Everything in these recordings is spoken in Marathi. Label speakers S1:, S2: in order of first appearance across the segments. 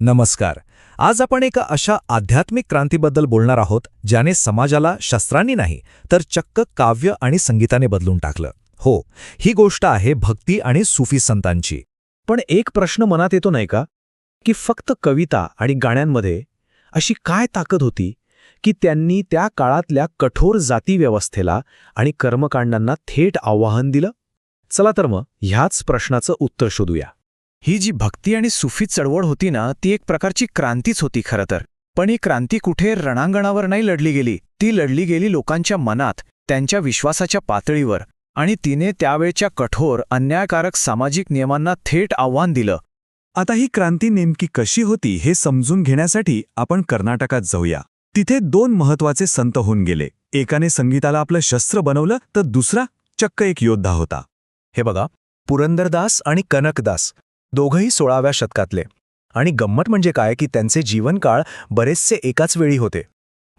S1: नमस्कार. आज आपण एका अशा आध्यात्मिक क्रांतीबद्दल बोलणार आहोत ज्याने समाजाला शस्त्रांनी नाही तर चक्क काव्य आणि संगीताने बदलून टाकलं. हो ही गोष्ट आहे भक्ती आणि सुफी संतांची.
S2: पण एक प्रश्न मनात येतो नाही का? की फक्त कविता आणि गाण्यांमध्ये अशी काय ताकद होती की त्यांनी त्या काळातल्या कठोर जातीव्यवस्थेला आणि कर्मकांडांना थेट आव्हान दिलं? चला तर मग ह्याच प्रश्नाचं उत्तर शोधूया.
S3: ही जी भक्ती आणि सुफी चळवळ होती ना ती एक प्रकारची क्रांतीच होती खरं तर. पण ही क्रांती कुठे रणांगणावर नाही लढली गेली. ती लढली गेली लोकांच्या मनात त्यांच्या विश्वासाच्या पातळीवर. आणि तिने त्यावेळच्या कठोर अन्यायकारक सामाजिक नियमांना थेट आव्हान दिलं.
S4: आता ही क्रांती नेमकी कशी होती हे समजून घेण्यासाठी आपण कर्नाटकात जाऊया. तिथे दोन महत्त्वाचे संत होऊन गेले. एकाने संगीताला आपलं शस्त्र बनवलं तर दुसरा चक्क एक योद्धा होता.
S2: हे बघा. पुरंदरदास आणि कनकदास. दोघंही सोळाव्या शतकातले. आणि गंमत म्हणजे काय की त्यांचे जीवनकाळ बरेचसे एकाच वेळी होते.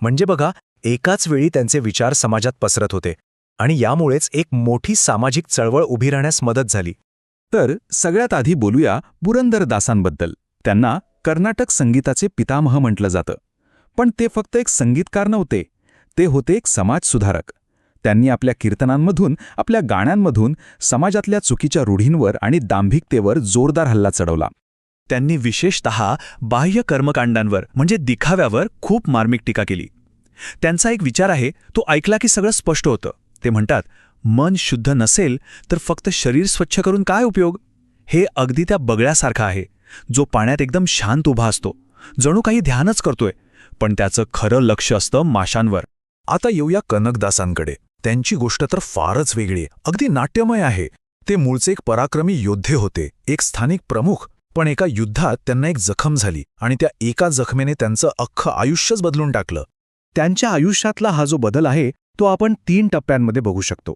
S2: म्हणजे बघा एकाच वेळी त्यांचे विचार समाजात पसरत होते. आणि यामुळेच एक मोठी सामाजिक चळवळ उभी राहण्यास मदत झाली.
S4: तर सगळ्यात आधी बोलूया पुरंदरदासांबद्दल. त्यांना कर्नाटक संगीताचे पितामह म्हटलं जातं. पण ते फक्त एक संगीतकार नव्हते. ते होते एक समाजसुधारक. त्यांनी आपल्या कीर्तनांमधून आपल्या गाण्यांमधून समाजातल्या चुकीच्या रूढींवर आणि दांभिकतेवर जोरदार हल्ला चढवला.
S2: त्यांनी विशेषतः बाह्य कर्मकांडांवर म्हणजे दिखाव्यावर खूप मार्मिक टीका केली. त्यांचा एक विचार आहे तो ऐकला की सगळं स्पष्ट होतं. ते म्हणतात मन शुद्ध नसेल तर फक्त शरीर स्वच्छ करून काय उपयोग? हे अगदी त्या बगळ्यासारखं आहे जो पाण्यात एकदम शांत उभा असतो. जणू काही ध्यानच करतोय पण त्याचं खरं लक्ष असतं माशांवर. आता येऊया कनकदासांकडे. त्यांची गोष्ट तर फारच वेगळी अगदी नाट्यमय आहे. ते मूळचे एक पराक्रमी योद्धे होते. एक स्थानिक प्रमुख. पण एका युद्धात त्यांना एक जखम झाली आणि त्या एका जखमेने त्यांचं अख्खं आयुष्यच बदलून टाकलं. त्यांच्या आयुष्यातला हा जो बदल आहे तो आपण तीन टप्प्यांमध्ये बघू शकतो.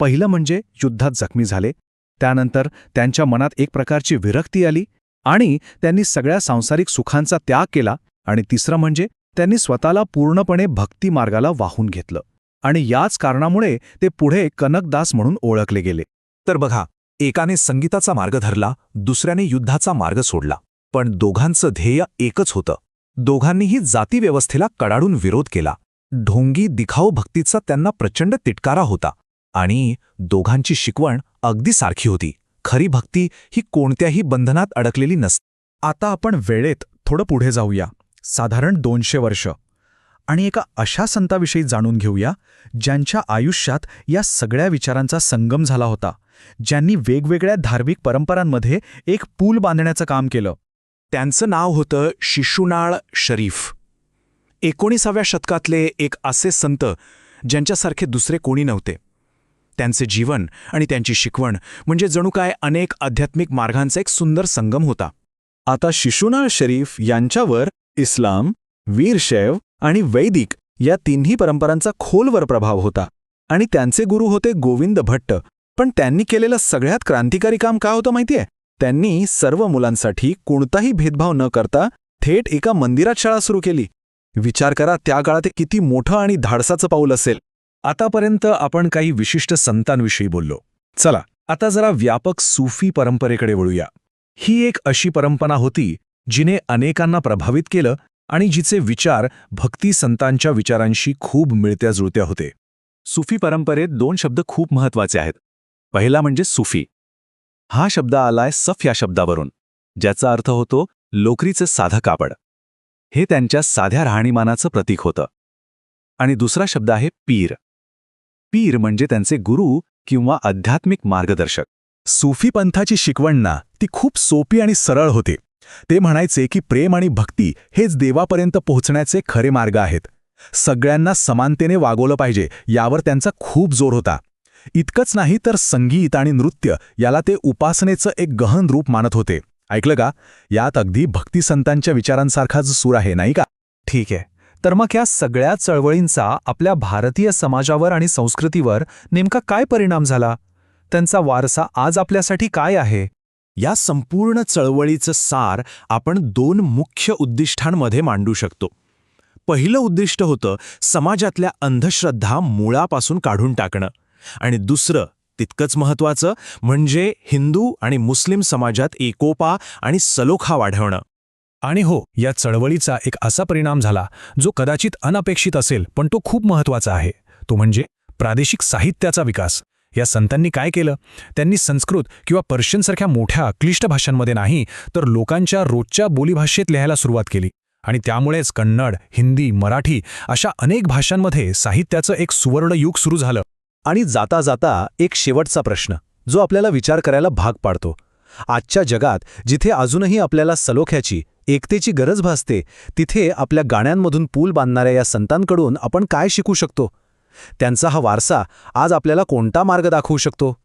S2: पहिलं म्हणजे युद्धात जखमी झाले. त्यानंतर त्यांच्या मनात एक प्रकारची विरक्ती आली आणि त्यांनी सगळ्या सांसारिक सुखांचा त्याग केला आणि तिसरं म्हणजे त्यांनी स्वतःला पूर्णपणे भक्ती मार्गाला वाहून घेतलं. आणि याच कारणामुळे ते पुढे कनकदास म्हणून ओळखले गेले.
S1: तर बघा एकाने संगीताचा मार्ग धरला दुसऱ्याने युद्धाचा मार्ग सोडला. पण दोघांचं ध्येय एकच होतं. दोघांनीही जातीव्यवस्थेला कडाडून विरोध केला. ढोंगी दिखाऊ भक्तीचा त्यांना प्रचंड तिटकारा होता. आणि दोघांची शिकवण अगदी सारखी होती. खरी भक्ती ही कोणत्याही बंधनात अडकलेली नसते
S2: आता आपण वेळेत थोडं पुढे जाऊया. साधारण दोनशे वर्ष. आणि एका अशा संताविषयी जाणून घेऊया ज्यांच्या आयुष्यात या सगळ्या विचारांचा संगम झाला होता ज्यांनी वेगवेगळ्या धार्मिक परंपरांमध्ये एक पूल बांधण्याचं काम केलं.
S4: त्यांचं नाव होतं शिशुनाळ शरीफ. एकोणीसाव्या शतकातले एक असे संत ज्यांच्यासारखे दुसरे कोणी नव्हते. त्यांचे जीवन आणि त्यांची शिकवण म्हणजे जणू काय अनेक आध्यात्मिक मार्गांचा एक सुंदर संगम होता. आता शिशुनाळ शरीफ यांच्यावर इस्लाम वीरशैव आणि वैदिक या तिन्ही परंपरांचा खोलवर प्रभाव होता. आणि त्यांचे गुरु होते गोविंद भट्ट. पण त्यांनी केलेलं सगळ्यात क्रांतिकारी काम का होतं माहितीये? त्यांनी सर्व मुलांसाठी कोणताही भेदभाव न करता थेट एका मंदिरात शाळा सुरू केली. विचार करा त्या काळात किती मोठं आणि धाडसाचं पाऊल असेल.
S2: आतापर्यंत आपण काही विशिष्ट संतांविषयी बोललो. चला आता जरा व्यापक सूफी परंपरेकडे वळूया. ही एक अशी परंपरा होती जिने अनेकांना प्रभावित केलं आणि जिचे विचार भक्ती संतांच्या विचारांशी खूप मिळत्या जुळत्या होते.
S4: सुफी परंपरेत दोन शब्द खूप महत्त्वाचे आहेत. पहिला म्हणजे सुफी. हा शब्द आलाय सफ या शब्दावरून ज्याचा अर्थ होतो लोकरीचं साधं कापड. हे त्यांच्या साध्या राहणीमानाचं प्रतीक होतं. आणि दुसरा शब्द आहे पीर. पीर म्हणजे त्यांचे गुरु किंवा आध्यात्मिक मार्गदर्शक.
S2: सूफी पंथाची शिकवण ना ती खूप सोपी आणि सरळ होती. ते म्हणायचे की प्रेम आणि भक्ती हेच देवापर्यंत पोहोचण्याचे खरे मार्ग आहेत. सगळ्यांना समानतेने वागवलं पाहिजे यावर त्यांचा खूप जोर होता. इतकंच नाही तर संगीत आणि नृत्य याला ते उपासनेचं एक गहन रूप मानत होते. ऐकलं का? यात अगदी भक्तिसंतांच्या विचारांसारखाच सूर आहे नाही का? ठीक आहे. तर मग या सगळ्या चळवळींचा आपल्या भारतीय समाजावर आणि संस्कृतीवर नेमका काय परिणाम झाला? त्यांचा वारसा आज आपल्यासाठी काय आहे? या संपूर्ण चळवळीचं सार आपण दोन मुख्य उद्दिष्टांमध्ये मांडू शकतो. पहिलं उद्दिष्ट होतं समाजातल्या अंधश्रद्धा मुळापासून काढून टाकणं. आणि दुसरं तितकंच महत्वाचं म्हणजे हिंदू आणि मुस्लिम समाजात एकोपा आणि सलोखा वाढवणं.
S5: आणि हो या चळवळीचा एक असा परिणाम झाला जो कदाचित अनपेक्षित असेल पण तो खूप महत्त्वाचा आहे. तो म्हणजे प्रादेशिक साहित्याचा विकास. या संतांनी काय केलं? त्यांनी संस्कृत किंवा पर्शियनसारख्या मोठ्या क्लिष्ट भाषांमध्ये नाही तर लोकांच्या रोजच्या बोलीभाषेत लिहायला सुरुवात केली. आणि त्यामुळेच कन्नड हिंदी मराठी अशा अनेक भाषांमध्ये साहित्याचं एक सुवर्णयुग सुरू झालं.
S1: आणि जाता जाता एक शेवटचा प्रश्न जो आपल्याला विचार करायला भाग पाडतो. आजच्या जगात जिथे अजूनही आपल्याला सलोख्याची एकतेची गरज भासते तिथे आपल्या गाण्यांमधून पूल बांधणाऱ्या या संतांकडून आपण काय शिकू शकतो? त्यांचा हा वारसा आज आपल्याला कोणता मार्ग दाखवू शकतो?